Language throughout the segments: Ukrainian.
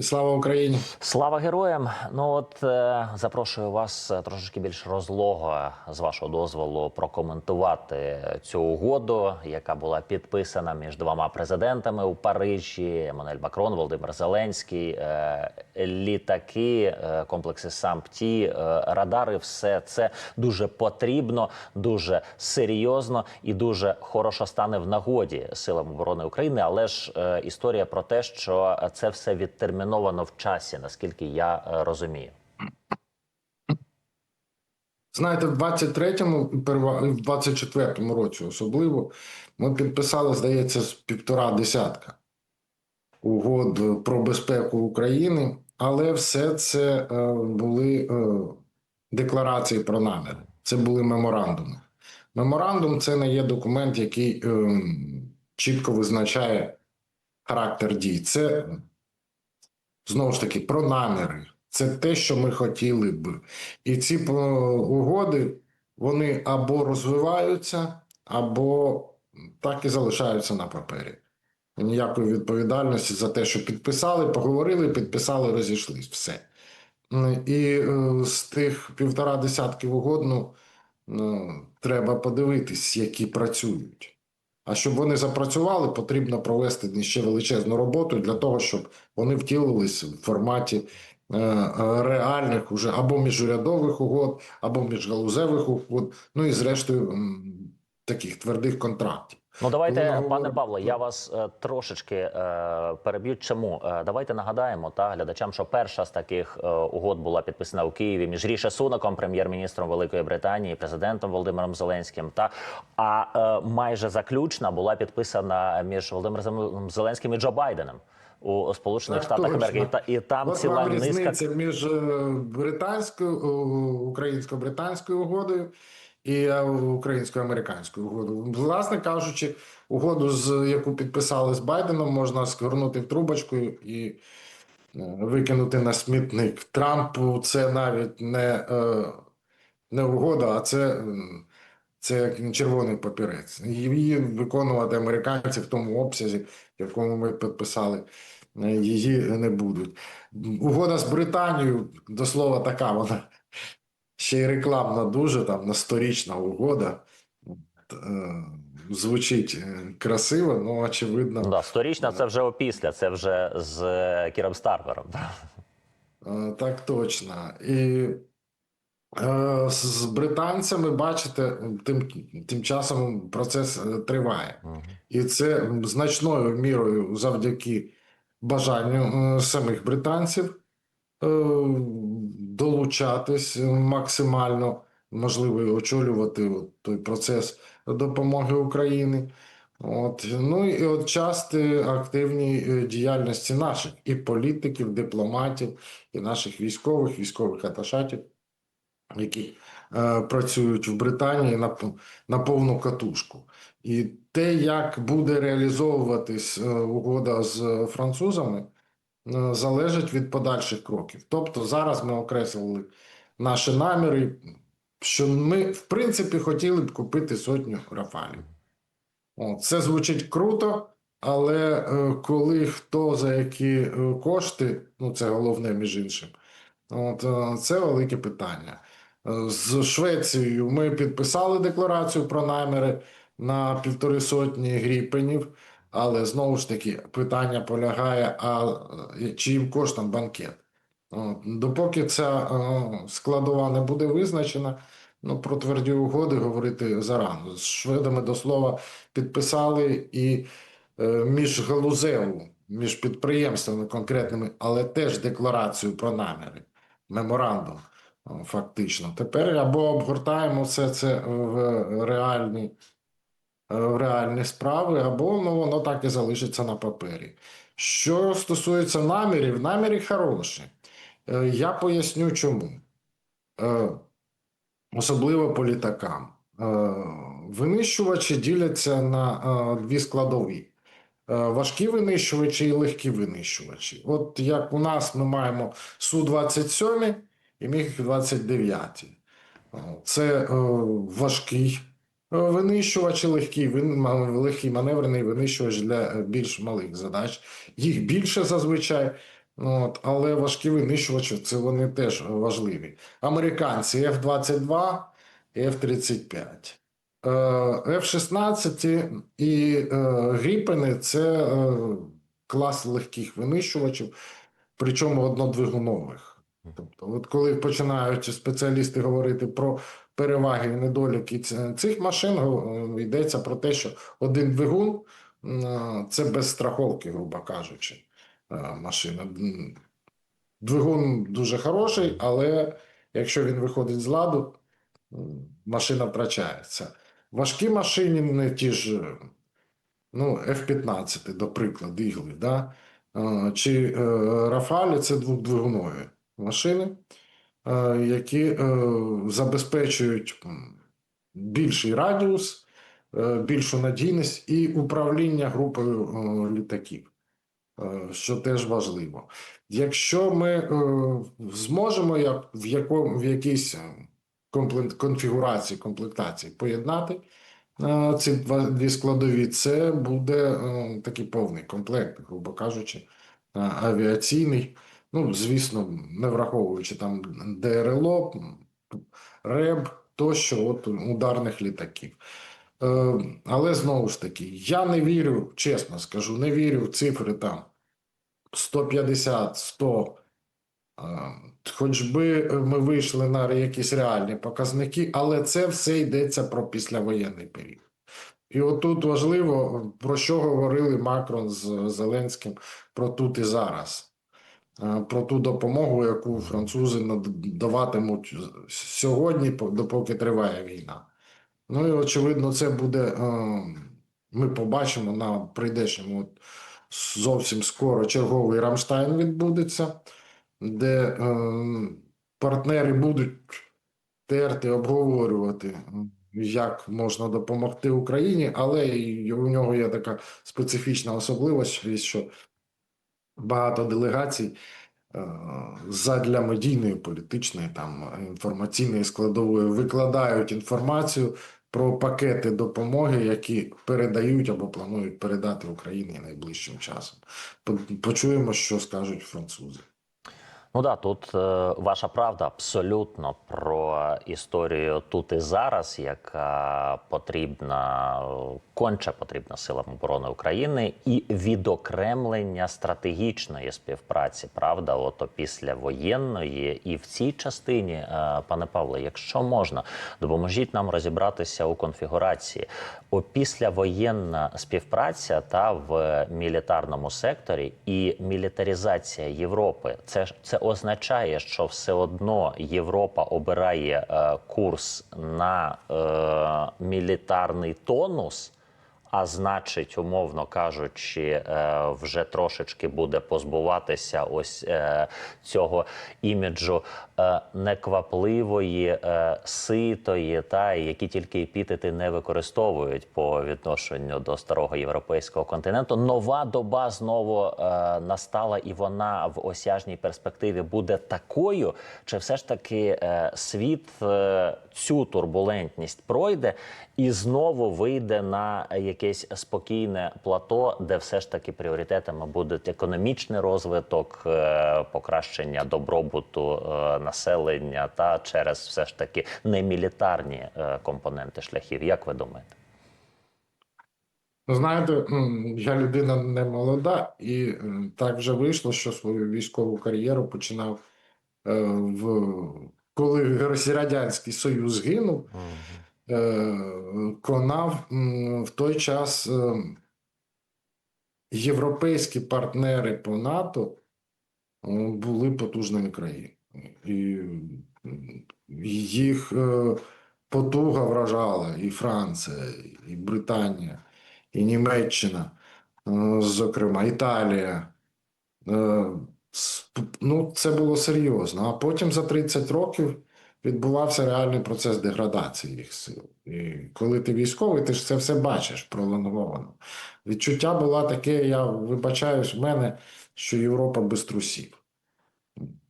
Слава Україні! Слава героям! Ну от е, запрошую вас е, трошечки більш розлого з вашого дозволу прокоментувати цю угоду, яка була підписана між двома президентами у Парижі. Еммануель Макрон, Володимир Зеленський, е, літаки, е, комплекси САМПТІ, е, радари. Все це дуже потрібно, дуже серйозно і дуже хорошо стане в нагоді силам оборони України. Але ж е, історія про те, що це все відтерміновано в часі, наскільки я е, розумію. Знаєте, в 23-му, в 24-му році особливо ми підписали, здається, з півтора десятка угод про безпеку України, але все це е, були е, декларації про наміри. Це були меморандуми. Меморандум це не є документ, який е, чітко визначає характер дій. Це знову ж таки про наміри. Це те, що ми хотіли б. І ці угоди вони або розвиваються, або так і залишаються на папері. Ніякої відповідальності за те, що підписали, поговорили, підписали, розійшлись. Все. І е, з тих півтора десятків угод, ну, ну, треба подивитись, які працюють. А щоб вони запрацювали, потрібно провести ще величезну роботу для того, щоб вони втілились в форматі е, е, реальних уже або міжурядових угод, або міжгалузевих угод, ну і зрештою таких твердих контрактів. Ну давайте, Коли пане Павло, я вас е, трошечки е, переб'ю. Чому Е, давайте нагадаємо та глядачам, що перша з таких е, угод була підписана у Києві між Ріше Сунаком, прем'єр-міністром Великої Британії, президентом Володимиром Зеленським. Та а е, майже заключна була підписана між Володимиром Зеленським і Джо Байденом у Сполучених Так Штатах. Америки. Та і там От ціла вам низка між е, британською, о, українсько-британською угодою і е, українсько-американською угодою. Власне кажучи, угоду, з яку підписали з Байденом, можна скорнути в трубочку і е, викинути на смітник. Трампу це навіть не, е, не угода, а це. Це червоний папірець. Її виконувати американці в тому обсязі, в якому ми підписали, її не будуть. Угода з Британією, до слова, така вона ще й рекламна, дуже там на сторічна угода. Е, Звучить е, красиво, але очевидно. Ну да, сторічна. Це вже опісля, це вже з е, Кіром Старвером. Так точно. І е, з британцями, бачите, тим, тим часом процес триває. І це значною мірою завдяки бажанню самих британців долучатись максимально, можливо, і очолювати той процес допомоги Україні. От. Ну і от части активній е, діяльності наших і політиків, дипломатів, і наших військових, військових аташатів, які е, працюють в Британії на, на повну катушку. І те, як буде реалізовуватись е, угода з французами, е, залежить від подальших кроків. Тобто зараз ми окреслили наші наміри, що ми, в принципі, хотіли б купити сотню рафалів. Це звучить круто, але е, коли хто за які е, кошти, ну це головне між іншим, от, е, це велике питання. Е, З Швецією ми підписали декларацію про наміри на півтори сотні гріпенів, але знову ж таки питання полягає, а е, чиїм коштом банкет. Допоки ця складова не буде визначена, ну про тверді угоди говорити зарано. З шведами до слова підписали і е, міжгалузеву, між підприємствами конкретними, але теж декларацію про наміри, меморандум. Фактично, тепер або обгортаємо все це в е, в реальні справи, або ну, воно так і залишиться на папері. Що стосується намірів, наміри хороші. Е, Я поясню чому. Е, Особливо по літакам. Е, Винищувачі діляться на е, дві складові: Е, важкі винищувачі і легкі винищувачі. От як у нас ми маємо Су-27 і Міг-29. Е, Це е, важкий е, винищувач і легкий, маневрений винищувач для е, більш малих задач. Їх більше зазвичай. От, але важкі винищувачі це вони теж важливі. Американці F-22 і F-35. Е, F-16 і е, Гріпени це клас легких винищувачів, причому однодвигунових. Тобто, от коли починають спеціалісти говорити про переваги і недоліки цих машин, йдеться про те, що один двигун е, це без страховки, грубо кажучи, е, машина. Двигун дуже хороший, але якщо він виходить з ладу, машина втрачається. Важкі машини, не ті ж, е, ну, F-15, до прикладу, ігли, да? Е, чи е, Рафалі це двохдвигунові машини, е, які е, забезпечують більший радіус, е, більшу надійність і управління групою е, літаків, е, що теж важливо. Якщо ми е, зможемо в, якому, в якійсь е, конфігурації, комплектації поєднати е, ці дві складові, це буде е, такий повний комплект, грубо кажучи, е, авіаційний. Ну, звісно, не враховуючи там ДРЛО, РЕБ, тощо от ударних літаків. Е, але знову ж таки, я не вірю, чесно скажу, не вірю в цифри там 150, 100. е, Хоч би ми вийшли на якісь реальні показники, але це все йдеться про післявоєнний період. І отут важливо, про що говорили Макрон з Зеленським про тут і зараз, про ту допомогу, яку французи над- даватимуть сьогодні, по- допоки триває війна. Ну і очевидно, це буде. е, Ми побачимо на прийдешньому зовсім скоро черговий Рамштайн відбудеться, де е, партнери будуть терти, обговорювати, як можна допомогти Україні, але і у нього є така специфічна особливість, що багато делегацій е, задля медійної, політичної, там інформаційної складової викладають інформацію про пакети допомоги, які передають або планують передати Україні найближчим часом. Почуємо, що скажуть французи. Ну да, тут е, ваша правда абсолютно про історію тут і зараз, яка потрібна, конче потрібна силам оборони України, і відокремлення стратегічної співпраці. Правда, ото після воєнної, і в цій частині, е, пане Павле, якщо можна, допоможіть нам розібратися у конфігурації. О, післявоєнна співпраця та в мілітарному секторі і мілітаризація Європи. Це ж- це означає, що все одно Європа обирає е, курс на е, мілітарний тонус. А значить, умовно кажучи, е, вже трошечки буде позбуватися ось е, цього іміджу е, неквапливої, ситої, та які тільки епітети не використовують по відношенню до старого європейського континенту. Нова доба знову настала, і вона в осяжній перспективі буде такою, чи все ж таки світ цю турбулентність пройде і знову вийде на якесь спокійне плато, де все ж таки пріоритетами будуть економічний розвиток, е, покращення добробуту е, населення та через все ж таки немілітарні е, компоненти шляхів. Як ви думаєте? Ну, Знаєте, я людина не молода, і так вже вийшло, що свою військову кар'єру починав в коли Радянський Союз згинув. Е, конав в той час е, європейські партнери по НАТО е, були потужними країнами. І їх потуга вражала і Франція, і Британія, і Німеччина, зокрема, Італія. Ну, це було серйозно. А потім за 30 років відбувався реальний процес деградації їх сил. І коли ти військовий, ти ж це все бачиш пролонговано. Відчуття було таке, я вибачаюсь, в мене, що Європа без трусів.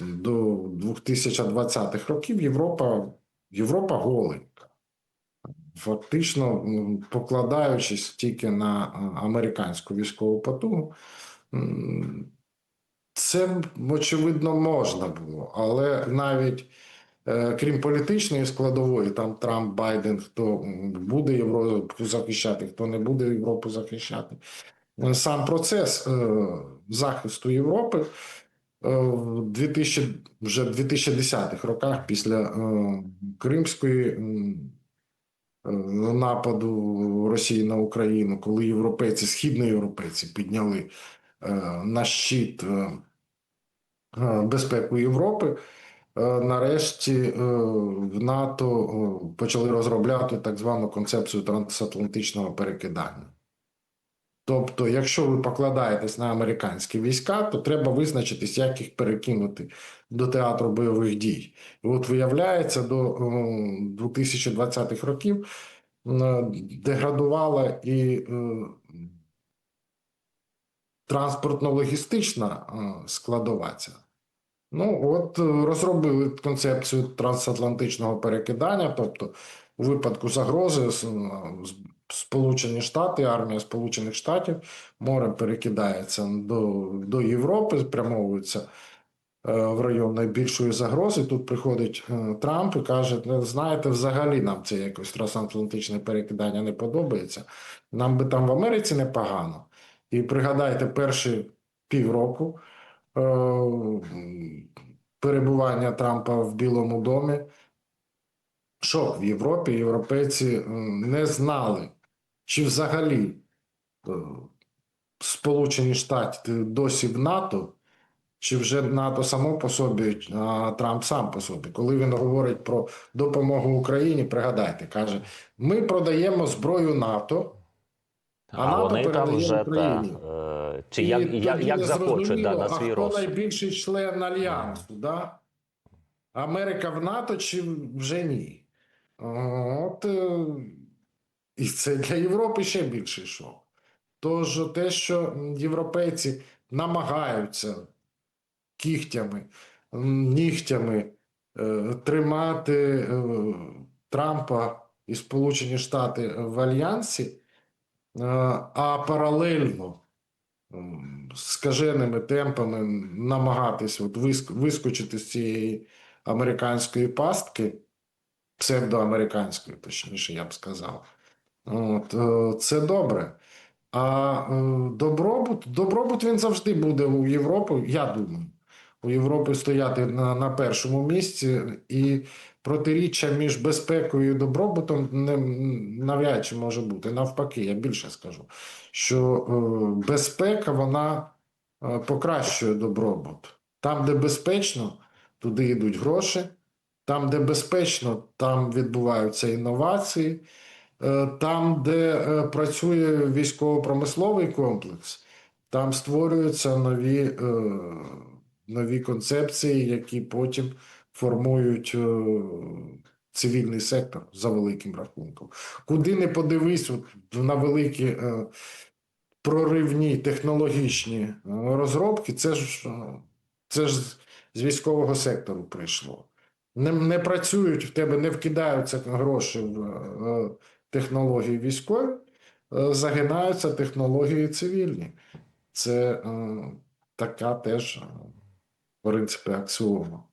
До 2020-х років Європа, Європа голенька. Фактично, покладаючись тільки на американську військову потугу, Це очевидно можна було, але навіть е, крім політичної складової, там Трамп, Байден, хто буде Європу захищати, хто не буде Європу захищати. Е, Сам процес е, захисту Європи е, в 2000, вже 2010-х роках після е, Кримської е, нападу Росії на Україну, коли європейці, східноєвропейці підняли е, на щит е, е, безпеку Європи. Е, Нарешті е, в НАТО е, почали розробляти так звану концепцію трансатлантичного перекидання. Тобто, якщо ви покладаєтесь на американські війська, то треба визначитись, як їх перекинути до театру бойових дій. І от виявляється, до е, 2020-х років деградувала і транспортно-логістична складова ця. Ну, от е, розробили концепцію трансатлантичного перекидання, тобто у випадку загрози Сполучені Штати, армія Сполучених Штатів морем перекидається до, до Європи, спрямовується е, в район найбільшої загрози. Тут приходить е, Трамп і каже: «Ну, знаєте, взагалі нам це якось трансатлантичне перекидання не подобається. Нам би там в Америці непогано. І пригадайте перші півроку перебування Трампа в Білому домі. Шок в Європі. Європейці е, не знали, чи взагалі е, Сполучені Штати досі в НАТО, чи вже НАТО само по собі, а Трамп сам по собі. Коли він говорить про допомогу Україні, пригадайте, каже: ми продаємо зброю НАТО. А А, НАТО вони там вже та, е, чи І як, як, як захочуть да, на а свій хто розсуд. найбільший член альянсу, да? Америка в НАТО чи вже ні? От, е, і це для Європи ще більший шок. Тож те, що європейці намагаються кігтями, нігтями е, тримати е, Трампа і Сполучені Штати в альянсі, а паралельно скаженими темпами намагатись от вискочити з цієї американської пастки, псевдоамериканської, точніше, я б сказав. От, е, це добре. А е, добробут, добробут він завжди буде у Європи, я думаю. У Європи стояти на, на першому місці, і протиріччя між безпекою і добробутом не навряд чи може бути. Навпаки, я більше скажу, що е, безпека вона е, покращує добробут. Там, де безпечно, туди йдуть гроші. Там, де безпечно, там відбуваються інновації. Е, Там, де працює військово-промисловий комплекс, там створюються нові, нові концепції, які потім формують е, цивільний сектор за великим рахунком. Куди не подивись, на великі е, проривні технологічні е, розробки, це ж, це ж з- військового сектору прийшло. Не, не працюють в тебе, не вкидаються гроші в технології військові, загинаються технології цивільні. Це така теж, в принципі, аксіома.